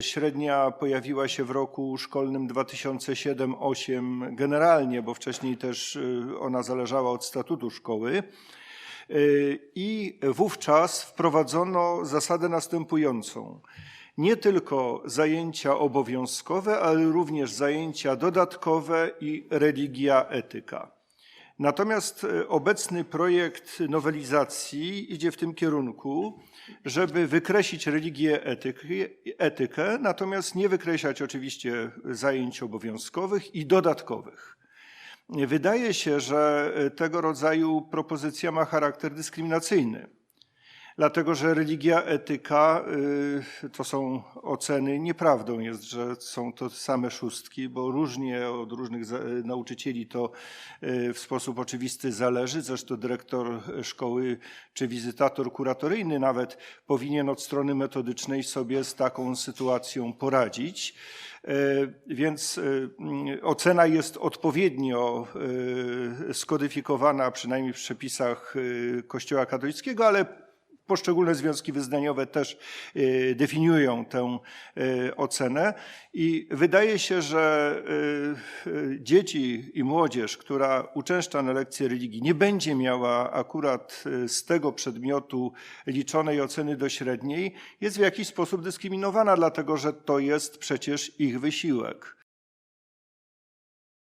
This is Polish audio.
Średnia pojawiła się w roku szkolnym 2007-8 generalnie, bo wcześniej też y, ona zależała od statutu szkoły. Y, I wówczas wprowadzono zasadę następującą. Nie tylko zajęcia obowiązkowe, ale również zajęcia dodatkowe i religia, etyka. Natomiast e, obecny projekt nowelizacji idzie w tym kierunku, żeby wykreślić religię, etykę, natomiast nie wykreślać oczywiście zajęć obowiązkowych i dodatkowych. Wydaje się, że e, tego rodzaju propozycja ma charakter dyskryminacyjny, dlatego że religia, etyka y, to są oceny. Nieprawdą jest, że są to same szóstki, bo różnie od różnych nauczycieli to y, w sposób oczywisty zależy. Zresztą dyrektor szkoły czy wizytator kuratoryjny nawet powinien od strony metodycznej sobie z taką sytuacją poradzić. E, Więc ocena jest odpowiednio skodyfikowana, przynajmniej w przepisach Kościoła katolickiego, ale poszczególne związki wyznaniowe też e, definiują tę e, ocenę. I wydaje się, że e, dzieci i młodzież, która uczęszcza na lekcje religii, nie będzie miała akurat z tego przedmiotu liczonej oceny do średniej, jest w jakiś sposób dyskryminowana, dlatego że to jest przecież ich wysiłek.